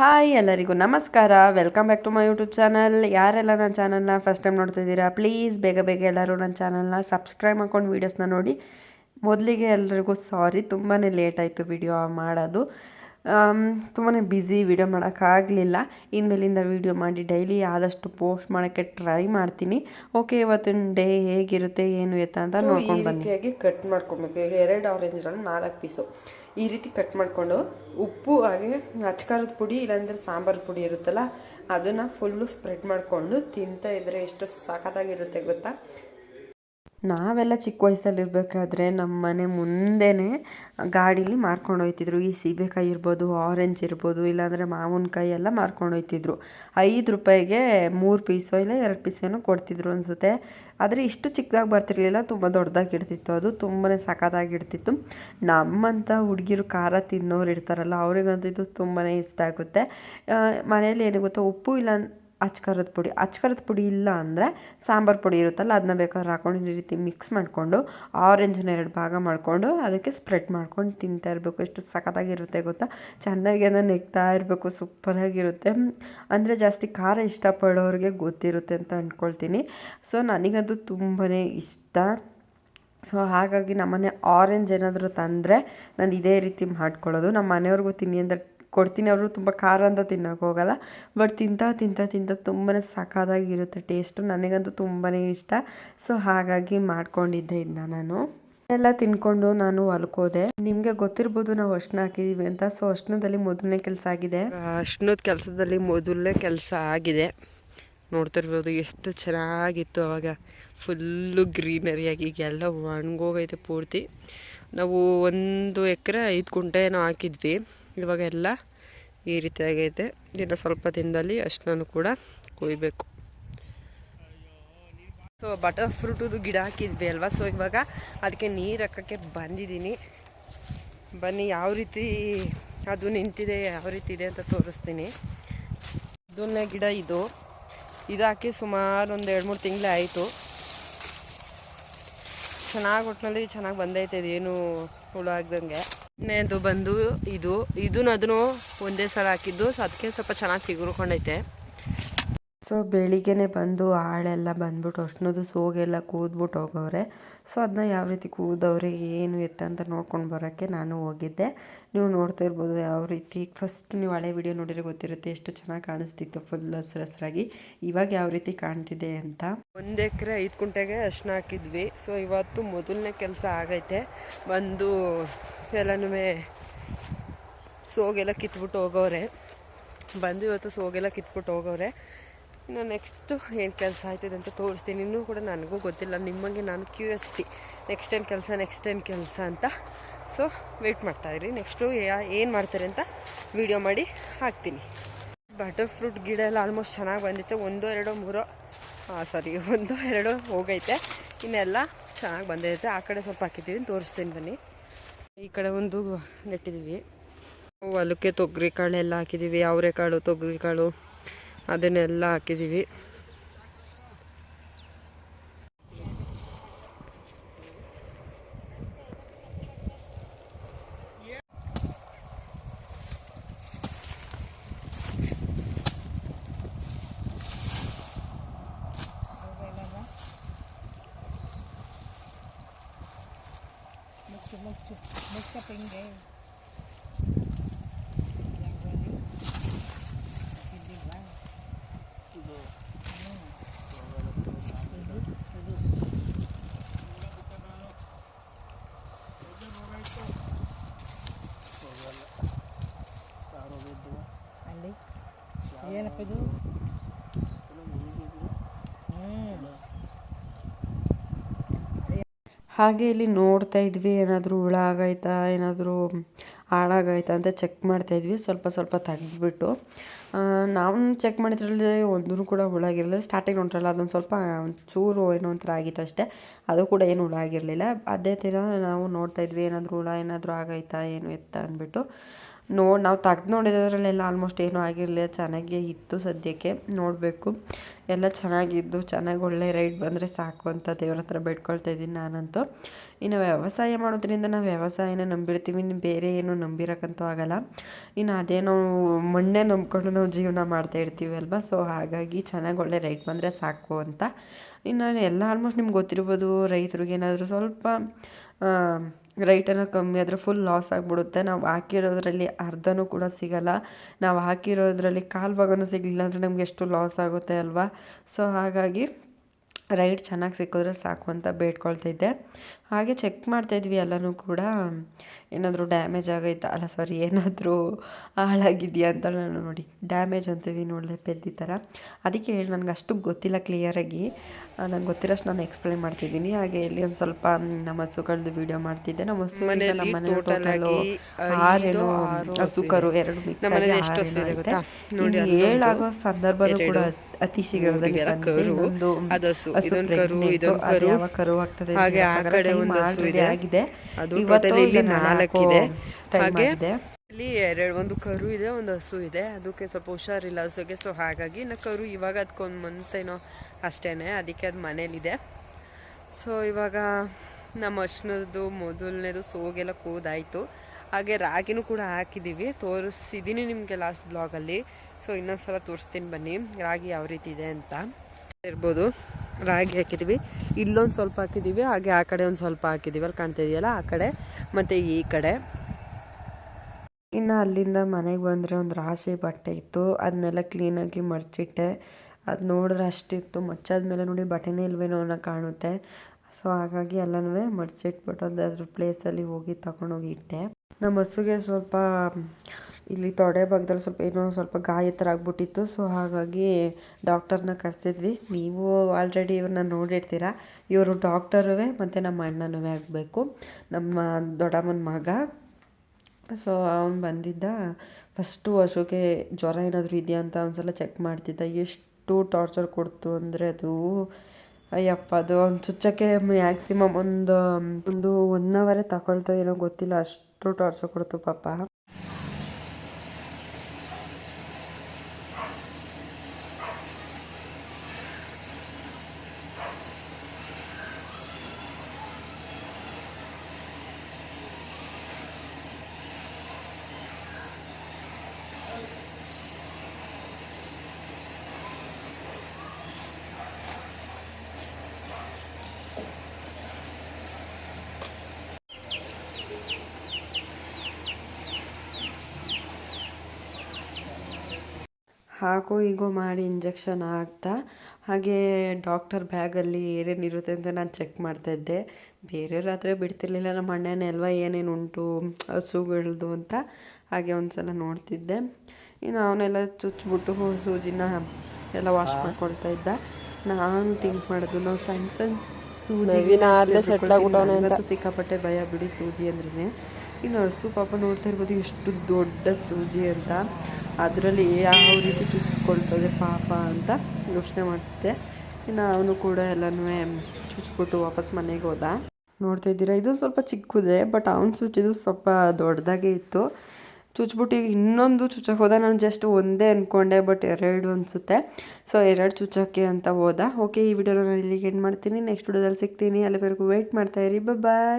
Hi ಎಲ್ಲರಿಗೂ ನಮಸ್ಕಾರ. Welcome back to my YouTube channel ಯಾರೆಲ್ಲ ನನ್ನ ಚಾನಲ್ನ ಫಸ್ಟ್ ಟೈಮ್ ನೋಡ್ತಿದ್ದೀರಾ ಪ್ಲೀಸ್ ಬೇಗ ಬೇಗ ಎಲ್ಲರೂ ನನ್ನ ಚಾನಲ್ನ ಸಬ್ಸ್ಕ್ರೈಬ್ ಮಾಡ್ಕೊಂಡು ವೀಡಿಯೋಸ್ನ ನೋಡಿ. ಮೊದಲಿಗೆ ಎಲ್ರಿಗೂ ಸಾರಿ ತುಂಬಾ ಲೇಟ್ ಆಯಿತು ವಿಡಿಯೋ ಮಾಡೋದು. ತುಂಬಾ ಬ್ಯುಸಿ ವಿಡಿಯೋ ಮಾಡೋಕ್ಕಾಗಲಿಲ್ಲ ಇನ್ಮೇಲಿಂದ ವಿಡಿಯೋ ಮಾಡಿ ಡೈಲಿ ಆದಷ್ಟು ಪೋಸ್ಟ್ ಮಾಡೋಕ್ಕೆ ಟ್ರೈ ಮಾಡ್ತೀನಿ. ಓಕೆ ಇವತ್ತಿನ ಡೇ ಹೇಗಿರುತ್ತೆ ಏನು ಎತ್ತ ಅಂತ ನೋಡ್ಕೊಂಡು ಬನ್ನಿ. ಕಟ್ ಮಾಡ್ಕೊಬೇಕು. ಈಗ ಎರಡು ಆರೆಂಜ್ಗಳು ನಾಲ್ಕು ಪೀಸು ಈ ರೀತಿ ಕಟ್ ಮಾಡಿಕೊಂಡು ಉಪ್ಪು ಹಾಗೆ ಅಚ್ಕಾರದ ಪುಡಿ ಇಲ್ಲಾಂದರೆ ಸಾಂಬಾರು ಪುಡಿ ಇರುತ್ತಲ್ಲ ಅದನ್ನು ಫುಲ್ಲು ಸ್ಪ್ರೆಡ್ ಮಾಡಿಕೊಂಡು ತಿಂತಾ ಇದ್ರೆ ಎಷ್ಟು ಸಖತ್ತಾಗಿರುತ್ತೆ ಗೊತ್ತಾ? ನಾವೆಲ್ಲ ಚಿಕ್ಕ ವಯಸ್ಸಲ್ಲಿ ಇರಬೇಕಾದ್ರೆ ನಮ್ಮ ಮನೆ ಮುಂದೆನೇ ಗಾಡೀಲಿ ಮಾರ್ಕೊಂಡು ಹೋಯ್ತಿದ್ರು. ಈ ಸೀಬೆಕಾಯಿ ಇರ್ಬೋದು ಆರೆಂಜ್ ಇರ್ಬೋದು, ಇಲ್ಲಾಂದರೆ ಮಾವಿನಕಾಯಿ ಎಲ್ಲ ಮಾರ್ಕೊಂಡು ಹೋಯ್ತಿದ್ರು. ಐದು ರೂಪಾಯಿಗೆ ಮೂರು ಪೀಸೋ ಇಲ್ಲ ಎರಡು ಪೀಸೇನೋ ಕೊಡ್ತಿದ್ರು ಅನಿಸುತ್ತೆ. ಆದರೆ ಇಷ್ಟು ಚಿಕ್ಕದಾಗಿ ಬರ್ತಿರ್ಲಿಲ್ಲ, ತುಂಬ ದೊಡ್ಡದಾಗಿ ಇಡ್ತಿತ್ತು ಅದು. ತುಂಬಾ ಸಖತ್ತಾಗಿಡ್ತಿತ್ತು ನಮ್ಮಂಥ ಹುಡುಗಿರು ಖಾರ ತಿನ್ನೋರು ಇರ್ತಾರಲ್ಲ, ಅವ್ರಿಗಂತೂ ಇದು ತುಂಬಾ ಇಷ್ಟ ಆಗುತ್ತೆ. ಮನೇಲಿ ಏನು ಗೊತ್ತಾ ಉಪ್ಪು ಇಲ್ಲ ಅಚ್ಕಾರದ ಪುಡಿ ಅಚ್ಕರದ ಪುಡಿ ಇಲ್ಲ ಅಂದರೆ ಸಾಂಬಾರು ಪುಡಿ ಇರುತ್ತಲ್ಲ ಅದನ್ನ ಬೇಕಾದ್ರೆ ಹಾಕೊಂಡು ಈ ರೀತಿ ಮಿಕ್ಸ್ ಮಾಡಿಕೊಂಡು ಆರೆಂಜನ್ನ ಎರಡು ಭಾಗ ಮಾಡಿಕೊಂಡು ಅದಕ್ಕೆ ಸ್ಪ್ರೆಡ್ ಮಾಡ್ಕೊಂಡು ತಿಂತಾ ಇರಬೇಕು. ಎಷ್ಟು ಸಖತ್ತಾಗಿರುತ್ತೆ ಗೊತ್ತಾ? ಚೆನ್ನಾಗಿ ಅದನ್ನು ನೆಗ್ತಾ ಇರಬೇಕು ಸೂಪರಾಗಿರುತ್ತೆ ಅಂದರೆ ಜಾಸ್ತಿ ಖಾರ ಇಷ್ಟಪಡೋರಿಗೆ ಗೊತ್ತಿರುತ್ತೆ ಅಂತ ಅಂದ್ಕೊಳ್ತೀನಿ ಸೊ ನನಗದು ತುಂಬಾ ಇಷ್ಟ. ಸೊ ಹಾಗಾಗಿ ನಮ್ಮನೆ ಆರೆಂಜ್ ಏನಾದರೂ ತಂದರೆ ನಾನು ಇದೇ ರೀತಿ ಮಾಡ್ಕೊಳ್ಳೋದು. ನಮ್ಮ ಮನೆಯವ್ರಿಗೂ ತಿನ್ನಿ ಅಂದರೆ ಕೊಡ್ತೀನಿ, ಅವರು ತುಂಬ ಖಾರ ಅಂತ ತಿನ್ನೋಕೆ ಹೋಗಲ್ಲ. ಬಟ್ ತಿಂತಾ ತಿಂತಾ ತಿಂತಾ ತುಂಬಾ ಸಖತ್ತಾಗಿರುತ್ತೆ ಟೇಸ್ಟು ನನಗಂತೂ ತುಂಬಾ ಇಷ್ಟ. ಸೊ ಹಾಗಾಗಿ ಮಾಡ್ಕೊಂಡಿದ್ದೆ ಇದನ್ನ ನಾನು. ಎಲ್ಲ ತಿನ್ಕೊಂಡು ನಾನು ಹೊಲ್ಕೋದೆ. ನಿಮಗೆ ಗೊತ್ತಿರ್ಬೋದು ನಾವು ಅರ್ಶನ ಹಾಕಿದೀವಿ ಅಂತ. ಸೊ ಅರ್ಶನದಲ್ಲಿ ಮೊದಲನೇ ಕೆಲಸ ಆಗಿದೆ. ಅರ್ಶನದ ಕೆಲಸದಲ್ಲಿ ಮೊದಲನೇ ಕೆಲಸ ಆಗಿದೆ. ನೋಡ್ತಿರ್ಬೋದು ಎಷ್ಟು ಚೆನ್ನಾಗಿತ್ತು ಅವಾಗ ಫುಲ್ಲು ಗ್ರೀನರಿಯಾಗಿ ಈಗೆಲ್ಲ ಒಣಗೋಗೈತೆ ಪೂರ್ತಿ. ನಾವು ಒಂದು ಎಕರೆ ಐದು ಕುಂಟೆನೋ ಹಾಕಿದ್ವಿ. ಇವಾಗೆಲ್ಲ ಈ ರೀತಿಯಾಗೈತೆ ಇನ್ನು ಸ್ವಲ್ಪ ದಿನದಲ್ಲಿ ಅಷ್ಟನ್ನು ಕೂಡ ಕೊಯ್ಬೇಕು. ಸೊ ಬಟರ್ ಫ್ರೂಟದು ಗಿಡ ಹಾಕಿದ್ವಿ ಅಲ್ವಾ? ಸೊ ಇವಾಗ ಅದಕ್ಕೆ ನೀರು ಹಾಕೋಕ್ಕೆ ಬಂದಿದ್ದೀನಿ. ಬನ್ನಿ, ಯಾವ ರೀತಿ ಅದು ನಿಂತಿದೆ, ಯಾವ ರೀತಿ ಇದೆ ಅಂತ ತೋರಿಸ್ತೀನಿ. ಅದನ್ನೇ ಗಿಡ ಇದು. ಇದು ಹಾಕಿ ಸುಮಾರು ಒಂದು ಎರಡು ಮೂರು ತಿಂಗಳೇ ಆಯಿತು. ಚೆನ್ನಾಗಿ ಒಟ್ಟಿನಲ್ಲಿ ಚೆನ್ನಾಗಿ ಬಂದೈತೆ, ಇದೇನು ಹುಳು ಆಗ್ದಂಗೆ. ಇನ್ನೇದು ಬಂದು ಇದು ಇದನ್ನು ಅದನ್ನು ಒಂದೇ ಸಲ ಹಾಕಿದ್ದು ಸೊ ಅದಕ್ಕೆ ಸ್ವಲ್ಪ ಚೆನ್ನಾಗಿ ಚಿಗುರ್ಕೊಂಡೈತೆ ಸೊ ಬೆಳಿಗ್ಗೆನೆ ಬಂದು ಆಳೆಲ್ಲ ಬಂದ್ಬಿಟ್ಟು ಅಷ್ಟನ್ನದು ಸೋಗೆಲ್ಲ ಕೂದ್ಬಿಟ್ಟು ಹೋಗವ್ರೆ. ಸೊ ಅದನ್ನ ಯಾವ ರೀತಿ ಕೂದವ್ರೆ, ಏನು ಎತ್ತ ಅಂತ ನೋಡ್ಕೊಂಡು ಬರೋಕ್ಕೆ ನಾನು ಹೋಗಿದ್ದೆ. ನೀವು ನೋಡ್ತಾ ಇರ್ಬೋದು ಯಾವ ರೀತಿ ಫಸ್ಟ್ ನೀವು ಹಳೆ ವಿಡಿಯೋ ನೋಡಿದ್ರೆ ಗೊತ್ತಿರುತ್ತೆ ಎಷ್ಟು ಚೆನ್ನಾಗಿ ಕಾಣಿಸ್ತಿತ್ತು ಫುಲ್ ಹಸ್ರ ಹಸ್ರಾಗಿ ಇವಾಗ ಯಾವ ರೀತಿ ಕಾಣ್ತಿದೆ ಅಂತ. ಒಂದು ಎಕರೆ ಐದು ಕುಂಟೆಗೆ ಅರ್ಶನ ಹಾಕಿದ್ವಿ. ಸೊ ಇವತ್ತು ಮೊದಲನೇ ಕೆಲಸ ಆಗೈತೆ. ಬಂದು ಎಲ್ಲನೂ ಸೋಗೆಲ್ಲ ಕಿತ್ಬಿಟ್ಟು ಹೋಗೋರೆ ಬಂದು ಇವತ್ತು ಸೋಗೆಲ್ಲ ಕಿತ್ಬಿಟ್ಟು ಹೋಗವ್ರೆ. ಇನ್ನು ನೆಕ್ಸ್ಟು ಏನು ಕೆಲಸ ಆಯ್ತದೆ ಅಂತ ತೋರಿಸ್ತೀನಿ. ಇನ್ನೂ ಕೂಡ ನನಗೂ ಗೊತ್ತಿಲ್ಲ. ನಿಮಗೆ ನಾನು ಕ್ಯೂರಿಯಾಸಿಟಿ ನೆಕ್ಸ್ಟ್ ಏನು ಕೆಲಸ ನೆಕ್ಸ್ಟ್ ಏನು ಕೆಲಸ ಅಂತ. ಸೊ ವೆಯ್ಟ್ ಮಾಡ್ತಾಯಿರಿ ನೆಕ್ಸ್ಟು ಏನು ಮಾಡ್ತಾರೆ ಅಂತ ವೀಡಿಯೋ ಮಾಡಿ ಹಾಕ್ತೀನಿ. ಬಟರ್ ಫ್ರೂಟ್ ಗಿಡ ಎಲ್ಲ ಆಲ್ಮೋಸ್ಟ್ ಚೆನ್ನಾಗಿ ಬಂದಿತ್ತು. ಒಂದು, ಎರಡೋ, ಮೂರೋ ಸಾರಿ ಒಂದು, ಎರಡೋ ಹೋಗೈತೆ. ಇನ್ನೆಲ್ಲ ಚೆನ್ನಾಗಿ ಬಂದೈತೆ ಆ ಕಡೆ ಸ್ವಲ್ಪ ಹಾಕಿದ್ದೀನಿ. ತೋರಿಸ್ತೀನಿ ಬನ್ನಿ. ಈ ಕಡೆ ಒಂದು ನೆಟ್ಟಿದ್ದೀವಿ. ಹೊಲಕ್ಕೆ ತೊಗರಿ ಕಾಳು ಎಲ್ಲ ಹಾಕಿದ್ದೀವಿ. ಅವರೆಕಾಳು, ತೊಗರಿ ಕಾಳು. ಅದನ್ನೆಲ್ಲ ಹಾಕಿದ್ದೀವಿ ಮುಚ್ಚು ಮುಚ್ಚು ಮುಚ್ಚಪ್ಪ ಹಿಂಗೆ ಇದು ಹಾಗೆ ಇಲ್ಲಿ ನೋಡ್ತಾ ಇದ್ವಿ, ಏನಾದರೂ ಹುಳ ಆಗೈತಾ, ಏನಾದರೂ ಹಾಳಾಗೈತಾ ಅಂತ ಚೆಕ್ ಮಾಡ್ತಾ ಇದ್ವಿ, ಸ್ವಲ್ಪ ಸ್ವಲ್ಪ ತೆಗೆದ್ಬಿಟ್ಟು. ನಾವು ಚೆಕ್ ಮಾಡಿದ್ರಲ್ಲಿ ಒಂದೂ ಕೂಡ ಹುಳ ಆಗಿರಲಿಲ್ಲ ಸ್ಟಾರ್ಟಿಂಗ್ ನೋಡ್ರಲ್ಲ ಅದೊಂದು ಸ್ವಲ್ಪ ಚೂರು ಏನೋ ಒಂಥರ ಆಗಿತ್ತು ಅಷ್ಟೇ, ಅದು ಕೂಡ ಏನು ಹುಳ ಆಗಿರಲಿಲ್ಲ. ಅದೇ ಥರ ನಾವು ನೋಡ್ತಾ ಇದ್ವಿ, ಏನಾದರೂ ಹುಳ, ಏನಾದರೂ ಆಗೈತಾ, ಏನು ಎತ್ತ ಅಂದ್ಬಿಟ್ಟು. ನೋ ನಾವು ತೆಗ್ದು ನೋಡಿದ್ರಲ್ಲೆಲ್ಲ ಆಲ್ಮೋಸ್ಟ್ ಏನೂ ಆಗಿರಲಿಲ್ಲ, ಚೆನ್ನಾಗೇ ಇತ್ತು ಸದ್ಯಕ್ಕೆ, ನೋಡಬೇಕು. ಎಲ್ಲ ಚೆನ್ನಾಗಿದ್ದು, ಚೆನ್ನಾಗಿ ಒಳ್ಳೆ ರೈಟ್ ಬಂದರೆ ಸಾಕು ಅಂತ ದೇವ್ರ ಹತ್ರ ಬೇಡ್ಕೊಳ್ತಾ ಇದ್ದೀನಿ ನಾನಂತೂ. ಇನ್ನು ವ್ಯವಸಾಯ ಮಾಡೋದ್ರಿಂದ ನಾವು ವ್ಯವಸಾಯನ ನಂಬಿರ್ತೀವಿ, ಇನ್ನು ಬೇರೆ ಏನು ನಂಬಿರೋಕ್ಕಂತೂ ಆಗಲ್ಲ. ಇನ್ನು ಅದೇ ನಾವು ಮಣ್ಣೇ ನಂಬ್ಕೊಂಡು ನಾವು ಜೀವನ ಮಾಡ್ತಾ ಇರ್ತೀವಿ ಅಲ್ವಾ? ಸೊ ಹಾಗಾಗಿ ಚೆನ್ನಾಗಿ ಒಳ್ಳೆ ರೈಟ್ ಬಂದರೆ ಸಾಕು ಅಂತ ಇನ್ನು ಎಲ್ಲ ಆಲ್ಮೋಸ್ಟ್ ನಿಮ್ಗೆ ಗೊತ್ತಿರ್ಬೋದು, ರೈತರಿಗೆ ಏನಾದರೂ ಸ್ವಲ್ಪ ರೈಟನ್ನು ಕಮ್ಮಿ ಆದರೆ ಫುಲ್ ಲಾಸ್ ಆಗಿಬಿಡುತ್ತೆ. ನಾವು ಹಾಕಿರೋದ್ರಲ್ಲಿ ಅರ್ಧನೂ ಕೂಡ ಸಿಗಲ್ಲ. ನಾವು ಹಾಕಿರೋದ್ರಲ್ಲಿ ಕಾಲು ಭಾಗನೂ ಸಿಗಲಿಲ್ಲ ಅಂದರೆ ನಮ್ಗೆ ಎಷ್ಟು ಲಾಸ್ ಆಗುತ್ತೆ ಅಲ್ವಾ? ಸೊ ಹಾಗಾಗಿ ರೈಟ್ ಚೆನ್ನಾಗಿ ಸಿಕ್ಕಿದ್ರೆ ಸಾಕು ಅಂತ ಬೇಡ್ಕೊಳ್ತಿದ್ದೆ ಹಾಗೆ ಚೆಕ್ ಮಾಡ್ತಾಯಿದ್ವಿ ಎಲ್ಲನೂ ಕೂಡ. ಏನಾದರೂ ಡ್ಯಾಮೇಜ್ ಆಗೈತಾ? ಅಲ್ಲ ಸಾರಿ ಏನಾದರೂ ಹಾಳಾಗಿದೆಯಾ ಅಂತ ನಾನು ನೋಡಿ. ಡ್ಯಾಮೇಜ್ ಅಂತಿದ್ದೀನಿ ಒಳ್ಳೆ ಪೆದ್ದಿ ಥರ ಅದಕ್ಕೆ ಹೇಳಿ ನನಗೆ ಅಷ್ಟು ಗೊತ್ತಿಲ್ಲ ಕ್ಲಿಯರಾಗಿ ನಂಗೆ ಗೊತ್ತಿರೋಷ್ಟು ನಾನು ಎಕ್ಸ್ಪ್ಲೈನ್ ಮಾಡ್ತಿದ್ದೀನಿ. ಹಾಗೆ ಇಲ್ಲಿ ಒಂದು ಸ್ವಲ್ಪ ನಮ್ಮ ಹಸುಗಳದ್ದು ವಿಡಿಯೋ ಮಾಡ್ತಿದ್ದೆ. ನಮ್ಮ ಹಸು ನಮ್ಮ ಮನೆ ಟೋಟಲು ಆರೇನು ಹಸು ಕರು ಎರಡು ಮಿಕ್ಸ್ ಏಳಾಗೋ ಸಂದರ್ಭನೂ ಕೂಡ ಅತಿ ಶೀಘ್ರದಲ್ಲಿ ಒಂದು ಹಸು ಕರು ಆಗ್ತದೆ ಹಾಗೆ ಆ ಕಡೆ Time ಒಂದು ಆಗಿದೆ. ಅದು ಇಲ್ಲಿ ನಾಲ್ಕಿದೆ. ಹಾಗೆ ಇಲ್ಲಿ ಎರಡು ಒಂದು ಕರು ಇದೆ ಒಂದು ಹಸು ಇದೆ. ಅದಕ್ಕೆ ಸ್ವಲ್ಪ ಹುಷಾರಿಲ್ಲ ಹಸುಗೆ ಸೊ ಹಾಗಾಗಿ ನಾ ಕರು ಇವಾಗ ಅದಕ್ಕೊಂದು ಮಂತ್ ಏನೋ ಅಷ್ಟೇ ಅದಕ್ಕೆ ಅದು ಮನೇಲಿದೆ. ಸೊ ಇವಾಗ ನಮ್ಮ ಅಶ್ನದ್ದು ಮೊದಲನೇದು ಸೋಗೆಲ್ಲ ಕೂದಾಯಿತು. ಹಾಗೆ ರಾಗಿನೂ ಕೂಡ ಹಾಕಿದ್ದೀವಿ ತೋರಿಸಿದ್ದೀನಿ ನಿಮಗೆ ಲಾಸ್ಟ್ ಬ್ಲಾಗಲ್ಲಿ ಸೊ ಇನ್ನೊಂದು ಸಲ ತೋರಿಸ್ತೀನಿ ಬನ್ನಿ. ರಾಗಿ ಯಾವ ರೀತಿ ಇದೆ ಅಂತ. ಇರ್ಬೋದು. ರಾಗಿ ಹಾಕಿದ್ದೀವಿ ಇಲ್ಲೊಂದು ಸ್ವಲ್ಪ ಹಾಕಿದ್ದೀವಿ ಹಾಗೆ ಆ ಕಡೆ ಒಂದು ಸ್ವಲ್ಪ ಹಾಕಿದ್ದೀವಿ ಅಲ್ಲಿ ಕಾಣ್ತಾ ಇದೆಯಲ್ಲ, ಆ ಕಡೆ, ಮತ್ತು ಈ ಕಡೆ. ಇನ್ನು ಅಲ್ಲಿಂದ ಮನೆಗೆ ಬಂದರೆ ಒಂದು ರಾಶಿ ಬಟ್ಟೆ ಇತ್ತು. ಅದನ್ನೆಲ್ಲ ಕ್ಲೀನಾಗಿ ಮಡಚಿಟ್ಟೆ. ಅದು ನೋಡಿದ್ರೆ ಅಷ್ಟಿತ್ತು. ಮಚ್ಚಾದ ಮೇಲೆ ನೋಡಿ ಬಟ್ಟೆನೇ ಇಲ್ವೇನೋ ಅನ್ನೋ ಕಾಣುತ್ತೆ. ಸೊ ಹಾಗಾಗಿ ಎಲ್ಲನೂ ಮಡಚಿಟ್ಬಿಟ್ಟು ಅದು ಅದ್ರ ಪ್ಲೇಸಲ್ಲಿ ಹೋಗಿ ತಗೊಂಡೋಗಿ ಇಟ್ಟೆ. ನಮ್ಮ ಹಸುಗೆ ಸ್ವಲ್ಪ ಇಲ್ಲಿ ತೊಡೆ ಭಾಗದಲ್ಲಿ ಸ್ವಲ್ಪ ಏನೋ ಸ್ವಲ್ಪ ಗಾಯ ಥರ ಆಗಿಬಿಟ್ಟಿತ್ತು. ಸೊ ಹಾಗಾಗಿ ಡಾಕ್ಟರ್ನ ಕರೆಸಿದ್ವಿ. ನೀವು ಆಲ್ರೆಡಿ ಇವ್ರನ್ನ ನೋಡಿರ್ತೀರ. ಇವರು ಡಾಕ್ಟರುವೆ ಮತ್ತು ನಮ್ಮ ಅಣ್ಣನೂ ಆಗಬೇಕು. ನಮ್ಮ ದೊಡ್ಡಮ್ಮನ ಮಗ. ಸೊ ಅವನು ಬಂದಿದ್ದ. ಫಸ್ಟು ಹಸುಗೆ ಜ್ವರ ಏನಾದರೂ ಇದೆಯಾ ಅಂತ ಒಂದ್ಸಲ ಚೆಕ್ ಮಾಡ್ತಿದ್ದ. ಎಷ್ಟು ಟಾರ್ಚರ್ ಕೊಡ್ತು ಅಂದರೆ ಅದು, ಅಯ್ಯಪ್ಪ, ಅದು ಒಂದು ಚುಚ್ಚಕ್ಕೆ ಮ್ಯಾಕ್ಸಿಮಮ್ ಒಂದು ಒಂದು ಒನ್ ಅವರೇ ತಗೊಳ್ತೋ ಏನೋ ಗೊತ್ತಿಲ್ಲ. ಅಷ್ಟು ಟಾರ್ಚರ್ ಕೊಡ್ತು ಪಾಪ. ಹಾಗೋ ಹೀಗೋ ಮಾಡಿ ಇಂಜೆಕ್ಷನ್ ಹಾಕ್ತಾ ಹಾಗೆ ಡಾಕ್ಟರ್ ಬ್ಯಾಗಲ್ಲಿ ಏನೇನಿರುತ್ತೆ ಅಂತ ನಾನು ಚೆಕ್ ಮಾಡ್ತಾ ಮಾಡ್ತಾಯಿದ್ದೆ ಹತ್ರ ಬಿಡ್ತಿರ್ಲಿಲ್ಲ ನಮ್ಮ ಅಣ್ಣನೇ ಅಲ್ವಾ ಏನೇನು ಉಂಟು ಹಸುಗಳ್ದು ಅಂತ. ಹಾಗೆ ಒಂದು ಸಲ ನೋಡ್ತಿದ್ದೆ. ಇನ್ನು ಅವನೆಲ್ಲ ಚುಚ್ಚಿಬಿಟ್ಟು ಸೂಜಿನ ಎಲ್ಲ ವಾಶ್ ಮಾಡ್ಕೊಳ್ತಾ ಇದ್ದ. ನಾನು ತಿಂಕ್ ಮಾಡೋದು ನಾವು ಸಣ್ಣ ಸಣ್ಣ ಸೂಜಿ ಸಿಕ್ಕಾಪಟ್ಟೆ ಭಯ ಬಿಡಿ ಸೂಜಿ ಅಂದ್ರೆ ಇನ್ನು ಹಸು ಪಾಪ ನೋಡ್ತಾ ಇರ್ಬೋದು, ಎಷ್ಟು ದೊಡ್ಡ ಸೂಜಿ ಅಂತ. ಅದರಲ್ಲಿ ಯಾವ ರೀತಿ ಚುಚ್ಚಿಸ್ಕೊಳ್ತದೆ ಪಾಪ ಅಂತ ಯೋಚನೆ ಮಾಡ್ತಿದ್ದೆ. ಇನ್ನು ಅವನು ಕೂಡ ಎಲ್ಲನೂ ಚುಚ್ಚಿಬಿಟ್ಟು ವಾಪಸ್ ಮನೆಗೆ ಹೋದ. ನೋಡ್ತಾ ಇದ್ದೀರಾ, ಇದು ಸ್ವಲ್ಪ ಚಿಕ್ಕದೆ, ಬಟ್ ಅವ್ನು ಚುಚ್ಚಿದ್ದು ಸ್ವಲ್ಪ ದೊಡ್ಡದಾಗೆ ಇತ್ತು. ಚುಚ್ಬಿಟ್ಟು ಇನ್ನೊಂದು ಚುಚ್ಚಕ್ಕೆ ಹೋದ, ನಾನು ಜಸ್ಟ್ ಒಂದೇ ಅಂದ್ಕೊಂಡೆ ಬಟ್ ಎರಡು ಅನಿಸುತ್ತೆ. ಸೊ ಎರಡು ಚುಚ್ಚಕ್ಕೆ ಅಂತ ಹೋದ. ಓಕೆ ಈ ವಿಡಿಯೋನ ನಾನು ಇಲ್ಲಿಗೆ ಎಂಡ್ ಮಾಡ್ತೀನಿ. ನೆಕ್ಸ್ಟ್ ವಿಡಿಯೋದಲ್ಲಿ ಸಿಗ್ತೀನಿ. ಅಲ್ಲಿವರೆಗೂ ವೆಯ್ಟ್ ಮಾಡ್ತಾಯಿರಿ ಬಾಯ್